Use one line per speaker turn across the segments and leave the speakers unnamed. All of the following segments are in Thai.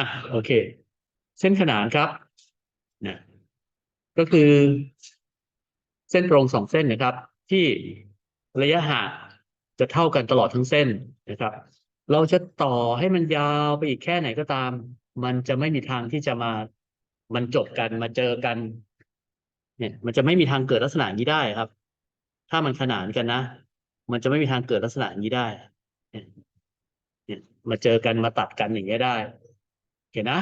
อะโอเค เส้นขนานครับนะก็คือ เส้นตรงสองเส้นนะครับ ที่ระยะห่างจะเท่ากันตลอดทั้งเส้นนะครับ เราจะต่อให้มันยาวไปอีกแค่ไหนก็ตาม มันจะไม่มีทางที่จะมามันจบกันมาเจอกัน เนี่ย มันจะไม่มีทางเกิดลักษณะนี้ได้ครับ ถ้ามันขนานกันนะมันจะไม่มีทางเกิดลักษณะนี้ได้เนี่ยเนี่ยมาเจอกันมาตัดกันอย่างเงี้ยได้ เห็นนะ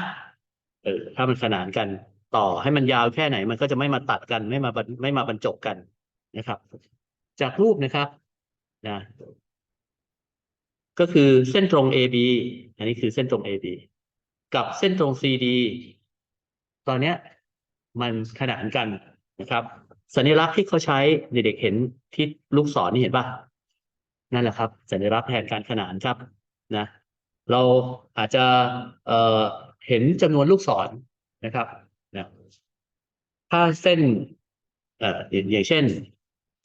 เออถ้ามันขนานกันต่อให้มันยาวแค่ไหน มันก็จะไม่มาตัดกันไม่มาบรรไม่มาบรรจบกันนะครับ จากรูปนะครับนะก็คือเส้นตรง AB อันนี้คือเส้นตรง AB กับเส้นตรง CD ตอนเนี้ยมันขนานกันนะครับ สัญลักษณ์ที่เขาใช้เด็กๆเห็นที่ลูกศรนี่เห็นปะนั่นแหละครับ สัญลักษณ์แทนการขนานครับนะ เราอาจจะเเห็นจำนวนลูกศรนะครับนะถ้าเส้นเอ่ออย่างเช่น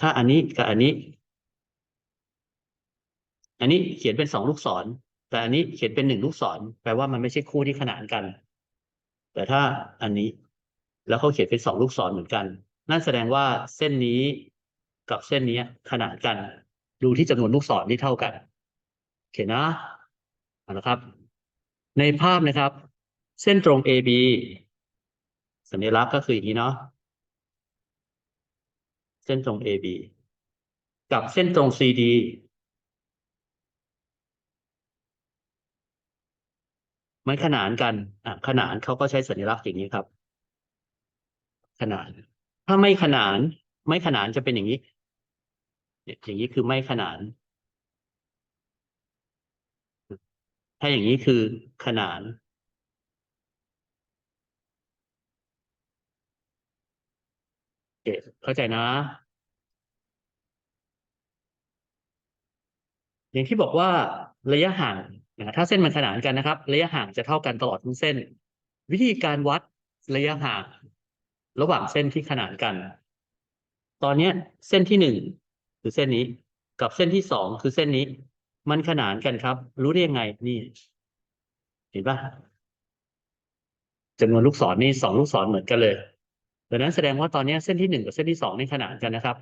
ถ้าอันนี้กับอันนี้ อันนี้เขียนเป็นสองลูกศร แต่อันนี้เขียนเป็นหนึ่งลูกศร แปลว่ามันไม่ใช่คู่ที่ขนานกัน แต่ถ้าอันนี้แล้วเขาเขียนเป็นสองลูกศรเหมือนกัน นั่นแสดงว่าเส้นนี้กับเส้นนี้ขนานกัน ดูที่จำนวนลูกศรที่เท่ากันโอเคนะ เอาละครับ ในภาพนะครับ เส้นตรง AB สัญลักษณ์ก็คืออย่างนี้เนาะเส้นตรง AB กับเส้นตรง CD มันขนานกันอะขนานเขาก็ใช้สัญลักษณ์อย่างนี้ครับ ขนาน ถ้าไม่ขนาน ไม่ขนานจะเป็นอย่างนี้อย่างนี้คือไม่ขนาน ถ้าอย่างนี้คือขนานเเข้าใจนะ อย่างที่บอกว่าระยะห่างนะถ้าเส้นมันขนานกันนะครับ ระยะห่างจะเท่ากันตลอดทั้งเส้น วิธีการวัดระยะห่าง ระหว่างเส้นที่ขนานกัน ตอนนี้เส้นที่หนึ่งคือเส้นนี้ กับเส้นที่สองคือเส้นนี้ มันขนานกันครับ รู้ได้ยังไง นี่ เห็นปะจำนวนลูกศรนี่สองลูกศรเหมือนกันเลยดังนั้นแสดงว่าตอนนี้เส้นที่หนึ่งกับเส้นที่สองนี่ขนานกันนะครับ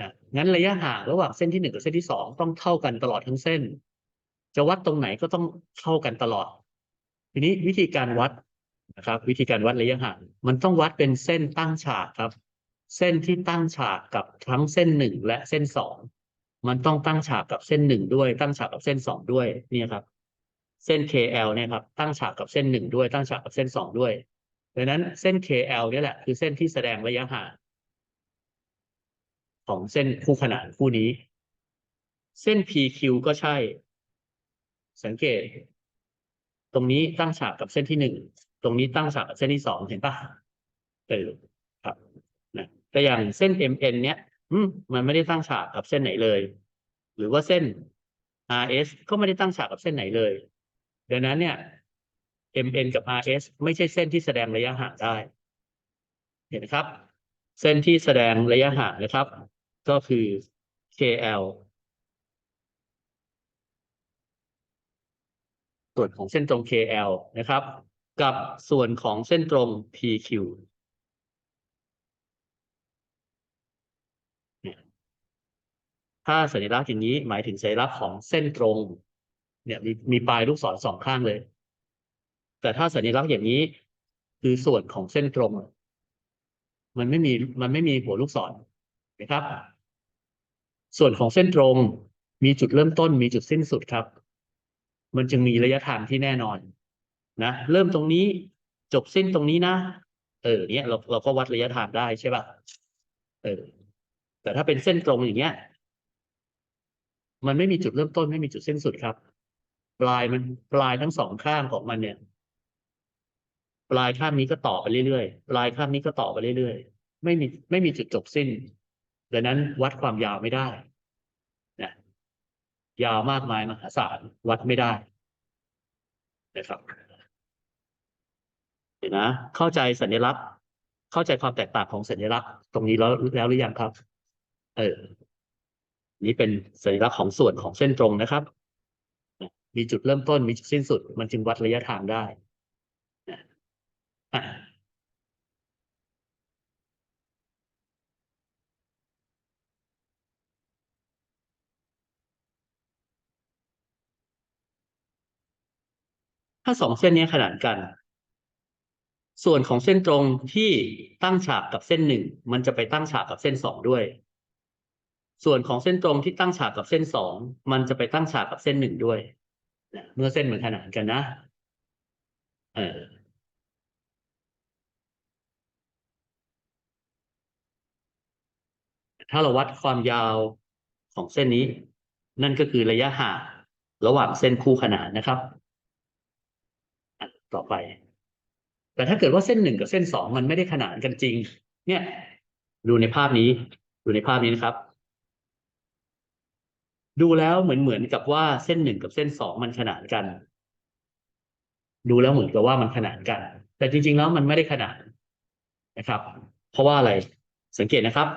นะงั้นระยะห่างระหว่างเส้นที่หนึ่งกับเส้นที่สองต้องเท่ากันตลอดทั้งเส้น จะวัดตรงไหนก็ต้องเท่ากันตลอด ทีนี้วิธีการวัดนะครับ วิธีการวัดระยะห่างมันต้องวัดเป็นเส้นตั้งฉากครับ เส้นที่ตั้งฉากกับทั้งเส้นหนึ่งและเส้นสอง มันต้องตั้งฉากกับเส้นหนึ่งด้วย ตั้งฉากกับเส้นสองด้วยเนี่ยครับ เส้น KL เนี่ยครับ ตั้งฉากกับเส้นหนึ่งด้วย ตั้งฉากกับเส้นสองด้วยดังนั้นเส้น KL เนี่ยแหละ คือเส้นที่แสดงระยะห่างของเส้นคู่ขนานคู่นี้ เส้น PQ ก็ใช่ สังเกต ตรงนี้ตั้งฉากกับเส้นที่หนึ่งตรงนี้ตั้งฉากกับเส้นที่สองเห็นปะเออครับนะแต่อย่างเส้น MN เนี้ย มมันไม่ได้ตั้งฉากกับเส้นไหนเลย หรือว่าเส้น RS ก็ไม่ได้ตั้งฉากกับเส้นไหนเลย ดังนั้นเนี่ย MN กับ RS ไม่ใช่เส้นที่แสดงระยะห่างได้ เห็นไหมครับ เส้นที่แสดงระยะห่างนะครับ ก็คือ KL ส่วนของเส้นตรง KL นะครับ กับส่วนของเส้นตรง PQ เนี่ย ถ้าสัญลักษณ์อย่างนี้หมายถึงสัญลักษณ์ของเส้นตรง เนี่ยมีมีปลายลูกศรสองข้างเลย แต่ถ้าสัญลักษณ์อย่างนี้คือส่วนของเส้นตรง มันไม่มีมันไม่มีหัวลูกศรนะครับ ส่วนของเส้นตรงมีจุดเริ่มต้นมีจุดสิ้นสุดครับ มันจึงมีระยะทางที่แน่นอนนะเริ่มตรงนี้จบสิ้นตรงนี้นะเออเนี่ยเราเราก็วัดระยะทางได้ใช่ป่ะเออแต่ถ้าเป็นเส้นตรงอย่างเงี้ย มันไม่มีจุดเริ่มต้นไม่มีจุดสิ้นสุดครับ ปลายมันปลายทั้งสองข้างของมันเนี่ย ปลายข้างนี้ก็ต่อไปเรื่อยๆปลายข้างนี้ก็ต่อไปเรื่อยๆไม่มีไม่มีจุดจบสิ้นดังนั้นวัดความยาวไม่ได้นะยาวมากมายมหาศาลวัดไม่ได้นะครับเห็นนะ เข้าใจสัญลักษณ์ เข้าใจความแตกต่างของสัญลักษณ์ ตรงนี้แล้วแล้วหรือยังครับ เออ นี่เป็นสัญลักษณ์ของส่วนของเส้นตรงนะครับ มีจุดเริ่มต้นมีจุดสิ้นสุด มันจึงวัดระยะทางได้ถ้าสองเส้นนี้ขนานกัน ส่วนของเส้นตรงที่ตั้งฉากกับเส้นหนึ่งมันจะไปตั้งฉากกับเส้นสองด้วย ส่วนของเส้นตรงที่ตั้งฉากกับเส้นสองมันจะไปตั้งฉากกับเส้นหนึ่งด้วยเมื่อเส้นมันขนานกันนะ เออถ้าเราวัดความยาวของเส้นนี้ นั่นก็คือระยะห่างระหว่างเส้นคู่ขนานนะครับ ต่อไป แต่ถ้าเกิดว่าเส้นหนึ่งกับเส้นสองมันไม่ได้ขนานกันจริง เนี่ย ดูในภาพนี้ ดูในภาพนี้นะครับ ดูแล้วเหมือนเหมือนกับว่าเส้นหนึ่งกับเส้นสองมันขนานกัน ดูแล้วเหมือนกับว่ามันขนานกัน แต่จริง ๆ แล้วมันไม่ได้ขนานนะครับ เพราะว่าอะไรสังเกตนะครับ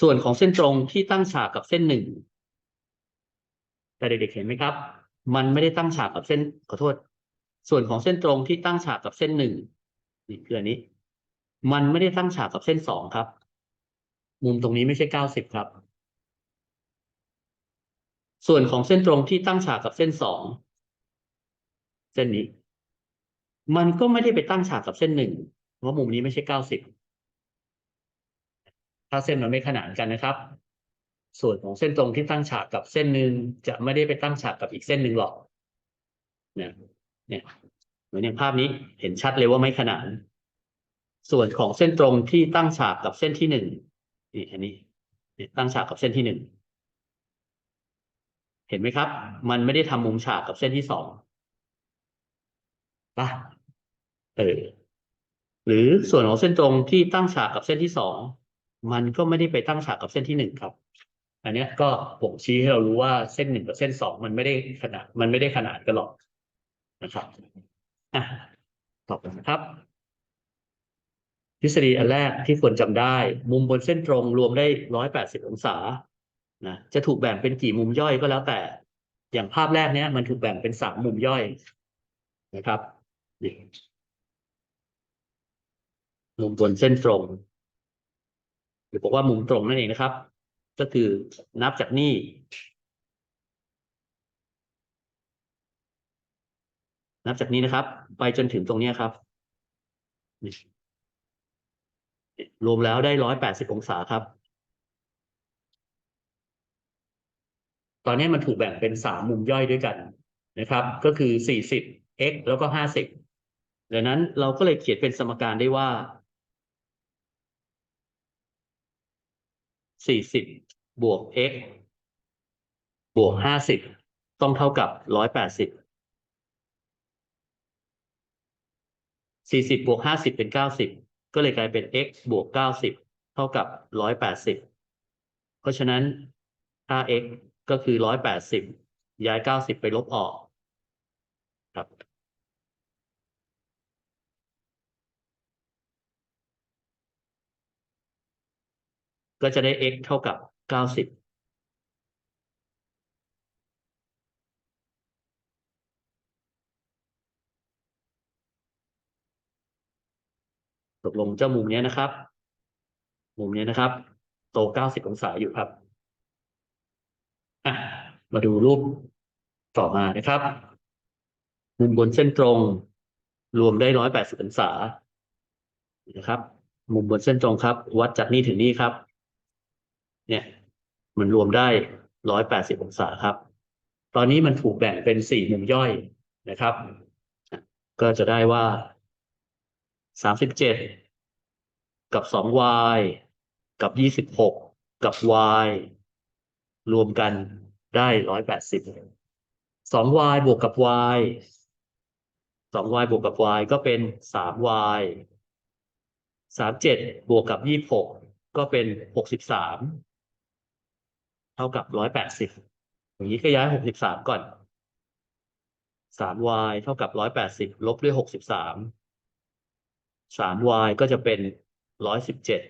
ส่วนของเส้นตรงที่ตั้งฉากกับเส้นหนึ่งแต่เด็กๆเห็นไหมครับ มันไม่ได้ตั้งฉากกับเส้นขอโทษ ส่วนของเส้นตรงที่ตั้งฉากกับเส้นหนึ่งนี่คืออันนี้ มันไม่ได้ตั้งฉากกับเส้นสองครับ มุมตรงนี้ไม่ใช่เก้าสิบครับ ส่วนของเส้นตรงที่ตั้งฉากกับเส้นสองเส้นนี้ มันก็ไม่ได้ไปตั้งฉากกับเส้นหนึ่งเพราะมุมนี้ไม่ใช่เก้าสิบถ้าเส้นมันไม่ขนานกันนะครับ ส่วนของเส้นตรงที่ตั้งฉากกับเส้นหนึ่งจะไม่ได้ไปตั้งฉากกับอีกเส้นหนึ่งหรอกเนี่ยเนี่ยเหมือนอย่างภาพนี้เห็นชัดเลยว่าไม่ขนาน ส่วนของเส้นตรงที่ตั้งฉากกับเส้นที่หนึ่งนี่อันนี้ตั้งฉากกับเส้นที่หนึ่ง เห็นไหมครับ มันไม่ได้ทำมุมฉากกับเส้นที่สองป่ะเออหรือส่วนของเส้นตรงที่ตั้งฉากกับเส้นที่สองมันก็ไม่ได้ไปตั้งฉากกับเส้นที่หนึ่งครับ อันเนี้ยก็ผมชี้ให้เรารู้ว่าเส้นหนึ่งกับเส้นสองมันไม่ได้ขนาด มันไม่ได้ขนาดกันหรอกนะครับอะตอไปนะครับ ทฤษฎีอันแรกที่ควรจำได้ มุมบนเส้นตรงรวมได้ร้อยแปดสิบองศา นะจะถูกแบ่งเป็นกี่มุมย่อยก็แล้วแต่ อย่างภาพแรกเนี้ยมันถูกแบ่งเป็นสามมุมย่อยนะครับมุมบนเส้นตรงหรือบอกว่ามุมตรงนั่นเองนะครับ ก็คือนับจากนี่นับจากนี้นะครับ ไปจนถึงตรงนี้ครับ รวมแล้วได้ร้อยแปดสิบองศาครับ ตอนนี้มันถูกแบ่งเป็นสามมุมย่อยด้วยกันนะครับ ก็คือสี่สิบ x แล้วก็ห้าสิบดังนั้นเราก็เลยเขียนเป็นสมการได้ว่าสี่สิบบวก x บวกห้าสิบต้องเท่ากับร้อยแปดสิบสี่สิบบวกห้าสิบเป็นเก้าสิบก็เลยกลายเป็น x บวกเก้าสิบเท่ากับร้อยแปดสิบเพราะฉะนั้นค่า x ก็คือร้อยแปดสิบย้ายเก้าสิบไปลบออกครับก็จะได้ x เท่ากับเก้าสิบตกลงเจ้ามุมเนี้ยนะครับ มุมเนี้ยนะครับ โตเก้าสิบองศาอยู่ครับ อะมาดูรูปต่อมานะครับ มุมบนเส้นตรง รวมได้ร้อยแปดสิบองศานะครับ มุมบนเส้นตรงครับ วัดจากนี่ถึงนี่ครับ เนี่ย มันรวมได้ร้อยแปดสิบองศาครับ ตอนนี้มันถูกแบ่งเป็นสี่มุมย่อยนะครับ ก็จะได้ว่าสามสิบเจ็ดกับสอง y กับยี่สิบหกกับ y รวมกันได้ร้อยแปดสิบสอง y บวกกับ y สอง y บวกกับ y ก็เป็นสาม y สามเจ็ดบวกกับยี่หกก็เป็นหกสิบสามเท่ากับร้อยแปดสิบอย่างนี้ก็ย้ายหกสิบสามก่อนสาม y เท่ากับร้อยแปดสิบลบด้วยหกสิบสามสาม y ก็จะเป็นร้อยสิบเจ็ด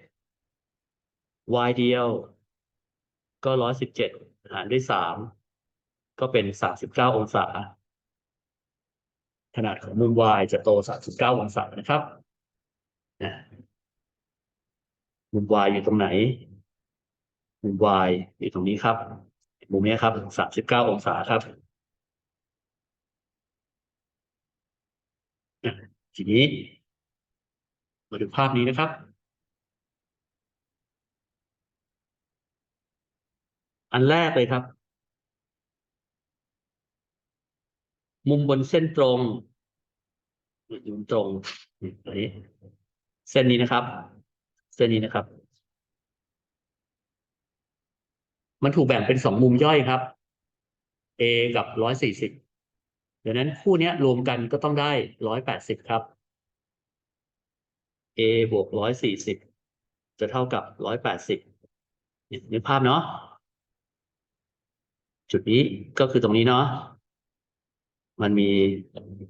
y เดียว ก็ร้อยสิบเจ็ดหารด้วยสามก็เป็นสามสิบเก้าองศา ขนาดของมุม y จะโต39องศานะครับนะมุม y อยู่ตรงไหน มุม y อยู่ตรงนี้ครับ มุมนี้ครับ39องศาครับ ทีนี้ มาดูภาพนี้นะครับ อันแรกเลยครับ มุมบนเส้นตรงมุมตรงนี่ตัวนี้เส้นนี้นะครับ เส้นนี้นะครับ มันถูกแบ่งเป็นสองมุมย่อยครับ A กับร้อยสี่สิบดังนั้นคู่นี้รวมกันก็ต้องได้ร้อยแปดสิบครับ A บวกร้อยสี่สิบจะเท่ากับร้อยแปดสิบนึกภาพเนาะ จุดนี้ก็คือตรงนี้เนาะมันมี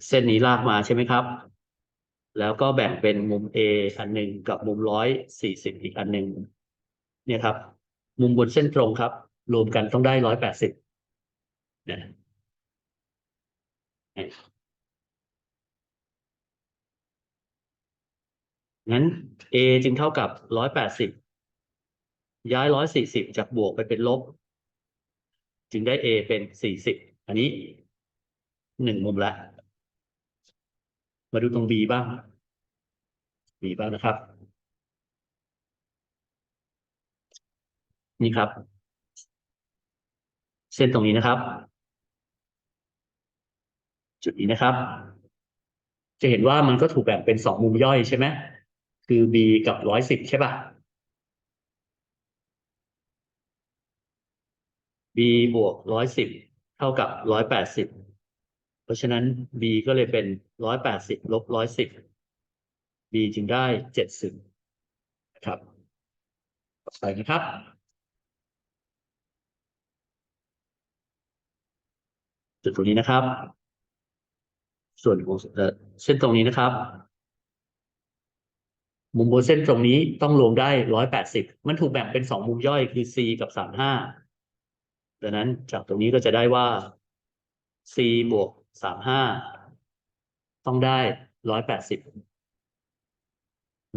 เส้นนี้ลากมาใช่ไหมครับ แล้วก็แบ่งเป็นมุม A อันหนึ่งกับมุมร้อยสี่สิบอีกอันหนึ่งเนี่ยครับ มุมบนเส้นตรงครับ รวมกันต้องได้ร้อยแปดสิบเนี่ยงั้น A จึงเท่ากับร้อยแปดสิบย้ายร้อยสี่สิบจากบวกไปเป็นลบ จึงได้ A เป็นสี่สิบอันนี้หนึ่งมุมละ มาดูตรง B บ้าง B บ้างนะครับ นี่ครับ เส้นตรงนี้นะครับ จุดนี้นะครับ จะเห็นว่ามันก็ถูกแบ่งเป็นสองมุมย่อยใช่ไหมคือ B กับร้อยสิบใช่ป่ะ B บวกร้อยสิบเท่ากับร้อยแปดสิบเพราะฉะนั้น B ก็เลยเป็นร้อยแปดสิบลบร้อยสิบ B จึงได้เจ็ดสิบครับต่อไปนะครับจุดตรงนี้นะครับ ส่วนของเอ่อเส้นตรงนี้นะครับ มุมบนเส้นตรงนี้ต้องรวมได้ร้อยแปดสิบมันถูกแบ่งเป็นสองมุมย่อยคือ C กับสามห้า ดังนั้นจากตรงนี้ก็จะได้ว่า C บวกสามห้าต้องได้ร้อยแปดสิบ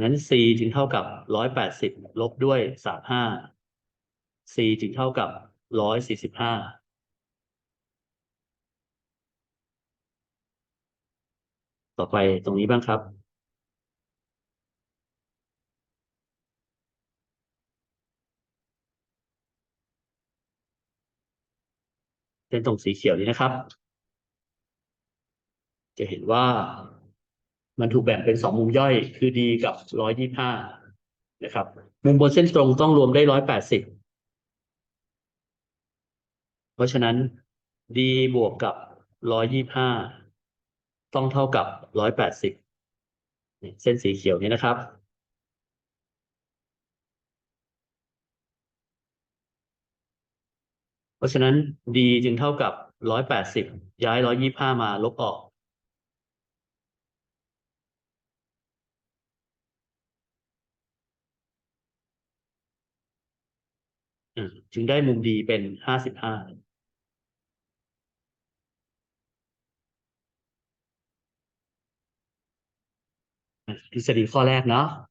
งั้น C จึงเท่ากับร้อยแปดสิบลบด้วยสามห้า C จึงเท่ากับร้อยสี่สิบห้าต่อไปตรงนี้บ้างครับ เส้นตรงสีเขียวนี้นะครับ จะเห็นว่ามันถูกแบ่งเป็นสองมุมย่อย คือ D กับร้อยยี่ห้านะครับ มุมบนเส้นตรงต้องรวมได้ร้อยแปดสิบเพราะฉะนั้น D บวกกับร้อยยี่ห้าต้องเท่ากับร้อยแปดสิบเส้นสีเขียวนี้นะครับ เพราะฉะนั้น D จึงเท่ากับร้อยแปดสิบย้ายร้อยยี่ห้ามาลบออกอืมจึงได้มุมดีเป็นห้าสิบห้าทฤษฎีข้อแรกเนาะ